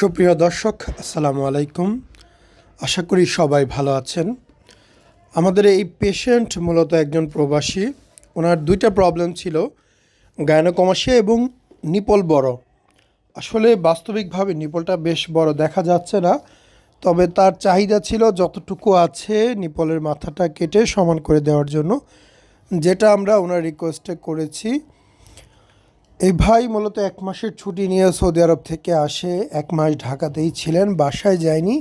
সুপ্রিয় দর্শক, আসসালামু আলাইকুম। আশা করি সবাই ভালো আছেন। আমাদের এই পেশেন্ট মূলত একজন প্রবাসী। ওনার দুইটা প্রবলেম ছিল গায়নোকমাসে এবং নিপল বড়। আসলে বাস্তবিকভাবে নিপলটা বেশ বড় দেখা যাচ্ছে না, তবে তার চাহিদা ছিল যতটুকু আছে নিপলের মাথাটা কেটে সমান করে দেওয়ার জন্য, যেটা আমরা ওনার রিকোয়েস্টে করেছি। এই ভাই মূলত এক মাসের ছুটি নিয়ে সৌদি আরব থেকে আসে। এক মাস ঢাকাতেই ছিলেন, বাসায় যায়নি।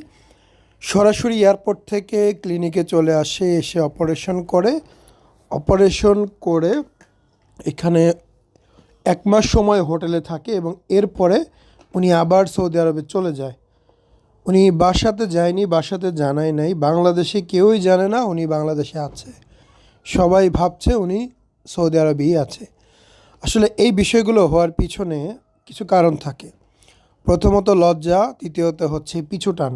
সরাসরি এয়ারপোর্ট থেকে ক্লিনিকে চলে আসে, এসে অপারেশন করে। অপারেশন করে এখানে এক মাস সময় হোটেলে থাকে এবং এরপরে উনি আবার সৌদি আরবে চলে যায়। উনি বাসাতে যায়নি, বাসাতে জানাই নাই। বাংলাদেশে কেউই জানে না উনি বাংলাদেশে আছে। সবাই ভাবছে উনি সৌদি আরবেই আছে। আসলে এই বিষয়গুলো হওয়ার পিছনে কিছু কারণ থাকে। প্রথমত লজ্জা, দ্বিতীয়ত হচ্ছে পিছু টান।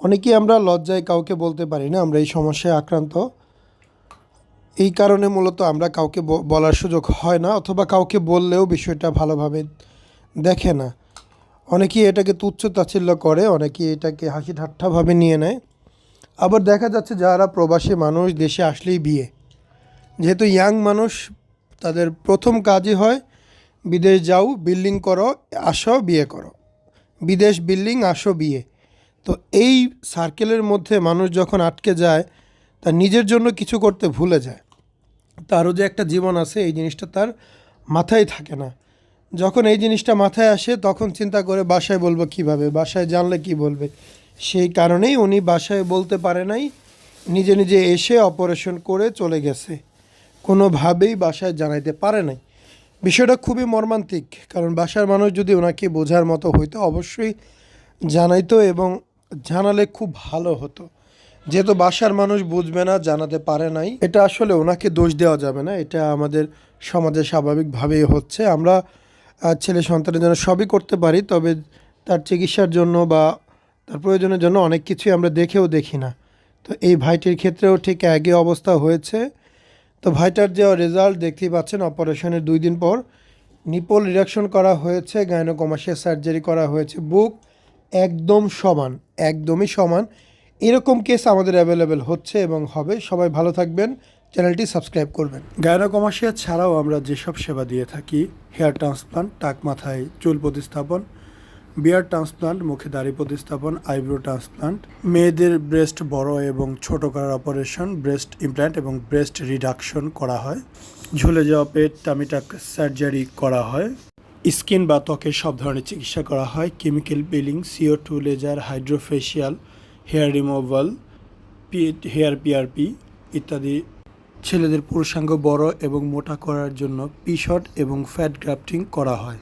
অনেকেই আমরা লজ্জায় কাউকে বলতে পারি না, আমরা এই সমস্যায় আক্রান্ত। এই কারণে মূলত আমরা কাউকে বলার সুযোগ হয় না অথবা কাউকে বললেও বিষয়টা ভালোভাবে দেখে না। অনেকেই এটাকে তুচ্ছ তাচ্ছিল্য করে, অনেকেই এটাকে হাসি ঠাট্টাভাবে নিয়ে নেয়। আবার দেখা যাচ্ছে যারা প্রবাসী মানুষ, দেশে আসলেই বিয়ে। যেহেতু ইয়াং মানুষ তাদের প্রথম কাজই হয়, বিদেশ যাও, বিল্ডিং করো, আসো, বিয়ে করো। বিদেশ বিল্ডিং, আসো, বিয়ে। তো এই সার্কেলের মধ্যে মানুষ যখন আটকে যায়, তার নিজের জন্য কিছু করতে ভুলে যায়। তারও যে একটা জীবন আছে, এই জিনিসটা তার মাথায় থাকে না। যখন এই জিনিসটা মাথায় আসে, তখন চিন্তা করে বাসায় বলব কীভাবে, বাসায় জানলে কি বলবে? সেই কারণেই উনি বাসায় বলতে পারে নাই, নিজে নিজে এসে অপারেশন করে চলে গেছে। কোনোভাবেই বাসায় জানাইতে পারে নাই। বিষয়টা খুবই মর্মান্তিক, কারণ বাসার মানুষ যদি ওনাকে বোঝার মতো হইতো, অবশ্যই জানাইতো এবং জানালে খুব ভালো হতো। যেহেতু বাসার মানুষ বুঝবে না, জানাতে পারে নাই, এটা আসলে ওনাকে দোষ দেওয়া যাবে না। এটা আমাদের সমাজে স্বাভাবিকভাবেই হচ্ছে। আমরা ছেলে সন্তানের জন্য সবই করতে পারি, তবে তার চিকিৎসার জন্য বা তার প্রয়োজনের জন্য অনেক কিছুই আমরা দেখেও দেখি না। তো এই ভাইটির ক্ষেত্রেও ঠিক একই অবস্থা হয়েছে। তো ভাইটার যে রেজাল্ট দেখতেই পাচ্ছেন, অপারেশনের দুই দিন পর নিপল রিডাকশন করা হয়েছে গাইনোকমাসিয়া সার্জারি করা হয়েছে, বুক একদম সমান, একদমই সমান। এরকম কেস আমাদের অ্যাভেলেবেল হচ্ছে এবং হবে। সবাই ভালো থাকবেন, চ্যানেলটি সাবস্ক্রাইব করবেন। গায়নোকমাসিয়া ছাড়াও আমরা যেসব সেবা দিয়ে থাকি, হেয়ার ট্রান্সপ্লান্ট, টাক মাথায় চুল প্রতিস্থাপন বিয়ার ট্রান্সপ্লান্ট, মুখে দাড়ি প্রতিস্থাপন, আইব্রো ট্রান্সপ্লান্ট, মেয়েদের ব্রেস্ট বড় এবং ছোট করার অপারেশন, ব্রেস্ট ইমপ্ল্যান্ট এবং ব্রেস্ট রিডাকশন করা হয়। ঝুলে যাওয়া পেট, টামিটাক সার্জারি করা হয়। স্কিন বা ত্বকের সব ধরনের চিকিৎসা করা হয়। Chemical peeling CO two, laser, hydrafacial, hair removal hair PRP ইত্যাদি। ছেলেদের পুরুষাঙ্গ বড় এবং মোটা করার জন্য পি শট এবং ফ্যাট গ্রাফটিং করা হয়।